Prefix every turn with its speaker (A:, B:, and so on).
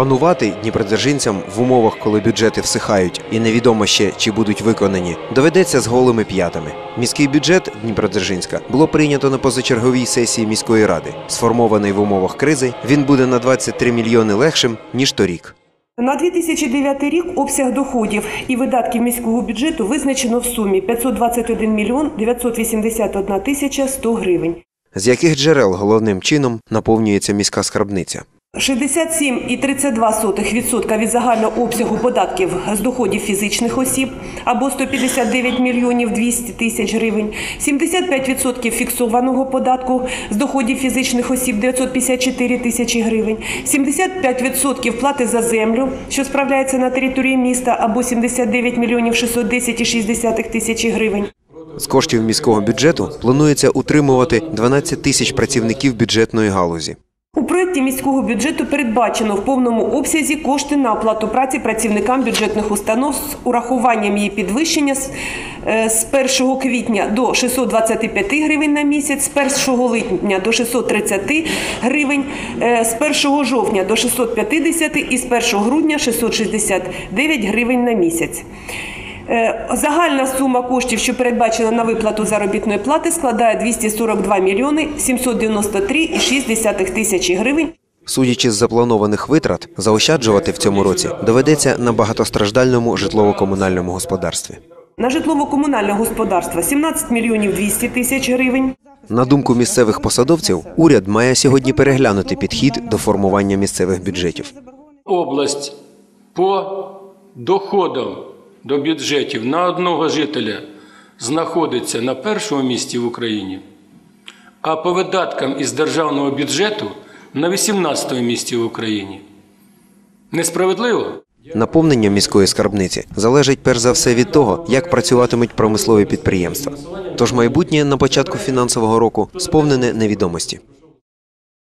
A: Панувати дніпродзержинцям в умовах, коли бюджети всихають і невідомо ще чи будуть виконані, доведеться з голими п'ятами. Міський бюджет Дніпродзержинська було прийнято на позачерговій сесії міської ради. Сформований в умовах кризи, він буде на 23 мільйони легшим ніж торік.
B: На 2009 рік обсяг доходів і видатків міського бюджету визначено в сумі 521 мільйон 981 тисяча 100 гривень.
A: З яких джерел головним чином наповнюється міська скарбниця?
B: 67,32% від загального обсягу податків з доходів фізичних осіб або 159 мільйонів 200 тисяч гривень, 75% фіксованого податку з доходів фізичних осіб 954 тисячі гривень, 75% плати за землю, що справляється на території міста або 79 мільйонів 610,6 тисячі гривень.
A: З коштів міського бюджету планується утримувати 12 тисяч працівників бюджетної галузі.
B: Проєкті міського бюджету передбачено в повному обсязі кошти на оплату праці працівникам бюджетних установ з урахуванням її підвищення з, е, 1 квітня до 625 гривень на місяць, з 1 липня до 630 гривень, е, з 1 жовтня до 650 і з 1 грудня 669 гривень на місяць. Е, Загальна сума коштів, що передбачена на виплату заробітної плати, складає 242 мільйони 793,6 тисячі гривень.
A: Судячи з запланованих витрат, заощаджувати в цьому році доведеться на багатостраждальному житлово-комунальному господарстві.
B: На житлово-комунальне господарство 17 мільйонів 200 тисяч гривень.
A: На думку місцевих посадовців, уряд має сьогодні переглянути підхід до формування місцевих бюджетів.
C: область по доходам до бюджетів на одного жителя знаходиться на першому місці в Україні, а по видаткам із державного бюджету на 18 місці в Україні. Несправедливо?
A: Наповнення міської скарбниці залежить перш за все від того, як працюватимуть промислові підприємства. Тож майбутнє на початку фінансового року сповнене невідомості.